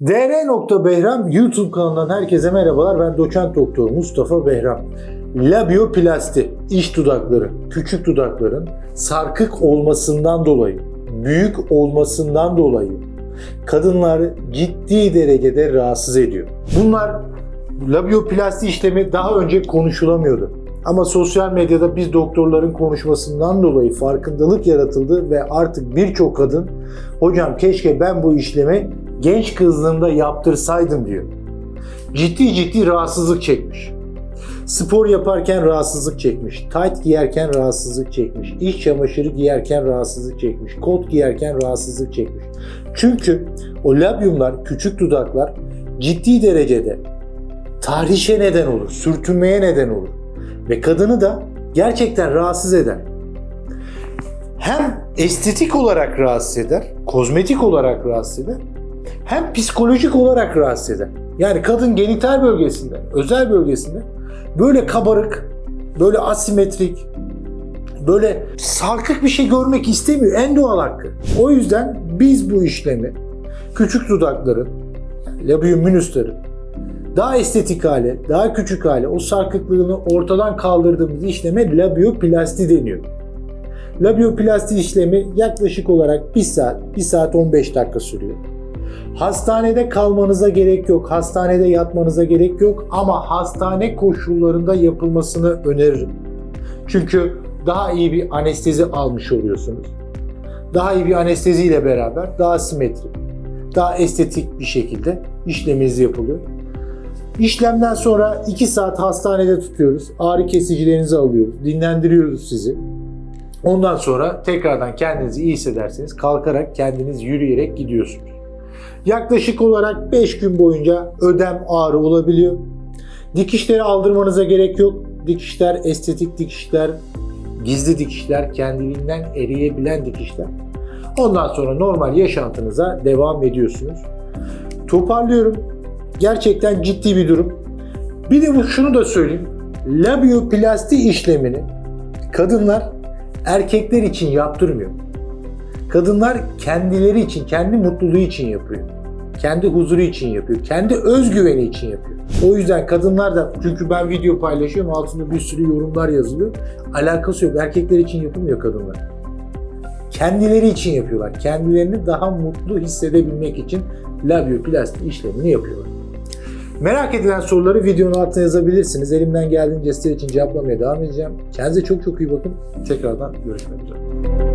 DR. Behram YouTube kanalından herkese merhabalar. Ben doçent doktor Mustafa Behram. Labioplasti, iç dudakları, küçük dudakların sarkık olmasından dolayı, büyük olmasından dolayı kadınları ciddi derecede rahatsız ediyor. Bunlar labioplasti işlemi daha önce konuşulamıyordu. Ama sosyal medyada biz doktorların konuşmasından dolayı farkındalık yaratıldı ve artık birçok kadın hocam keşke ben bu işlemi genç kızlığımda yaptırsaydım diyor. Ciddi ciddi rahatsızlık çekmiş. Spor yaparken rahatsızlık çekmiş. Tight giyerken rahatsızlık çekmiş. İç çamaşırı giyerken rahatsızlık çekmiş. Kot giyerken rahatsızlık çekmiş. Çünkü o labyumlar, küçük dudaklar ciddi derecede tahrişe neden olur, sürtünmeye neden olur. Ve kadını da gerçekten rahatsız eder. Hem estetik olarak rahatsız eder, kozmetik olarak rahatsız eder, hem psikolojik olarak rahatsız eder. Yani kadın genital bölgesinde, özel bölgesinde böyle kabarık, böyle asimetrik, böyle sarkık bir şey görmek istemiyor. En doğal hakkı. O yüzden biz bu işlemi küçük dudakların, labium minusların daha estetik hale, daha küçük hale, o sarkıklığını ortadan kaldırdığımız işleme labioplasti deniyor. Labioplasti işlemi yaklaşık olarak 1 saat, 1 saat 15 dakika sürüyor. Hastanede kalmanıza gerek yok, hastanede yatmanıza gerek yok ama hastane koşullarında yapılmasını öneririm. Çünkü daha iyi bir anestezi almış oluyorsunuz. Daha iyi bir anestezi ile beraber daha simetrik, daha estetik bir şekilde işleminiz yapılıyor. İşlemden sonra 2 saat hastanede tutuyoruz. Ağrı kesicilerinizi alıyoruz. Dinlendiriyoruz sizi. Ondan sonra tekrardan kendinizi iyi hissederseniz kalkarak kendiniz yürüyerek gidiyorsunuz. Yaklaşık olarak 5 gün boyunca ödem ağrı olabiliyor. Dikişleri aldırmanıza gerek yok. Dikişler estetik dikişler, gizli dikişler, kendiliğinden eriyebilen dikişler. Ondan sonra normal yaşantınıza devam ediyorsunuz. Toparlıyorum. Gerçekten ciddi bir durum. Bir de şunu da söyleyeyim. Labioplasti işlemini kadınlar erkekler için yaptırmıyor. Kadınlar kendileri için, kendi mutluluğu için yapıyor. Kendi huzuru için yapıyor. Kendi özgüveni için yapıyor. O yüzden kadınlar da çünkü ben video paylaşıyorum altında bir sürü yorumlar yazılıyor. Alakası yok. Erkekler için yapılmıyor kadınlar. Kendileri için yapıyorlar. Kendilerini daha mutlu hissedebilmek için labioplasti işlemini yapıyorlar. Merak edilen soruları videonun altına yazabilirsiniz. Elimden geldiğince sizler için cevaplamaya devam edeceğim. Kendinize çok çok iyi bakın. Tekrardan görüşmek üzere.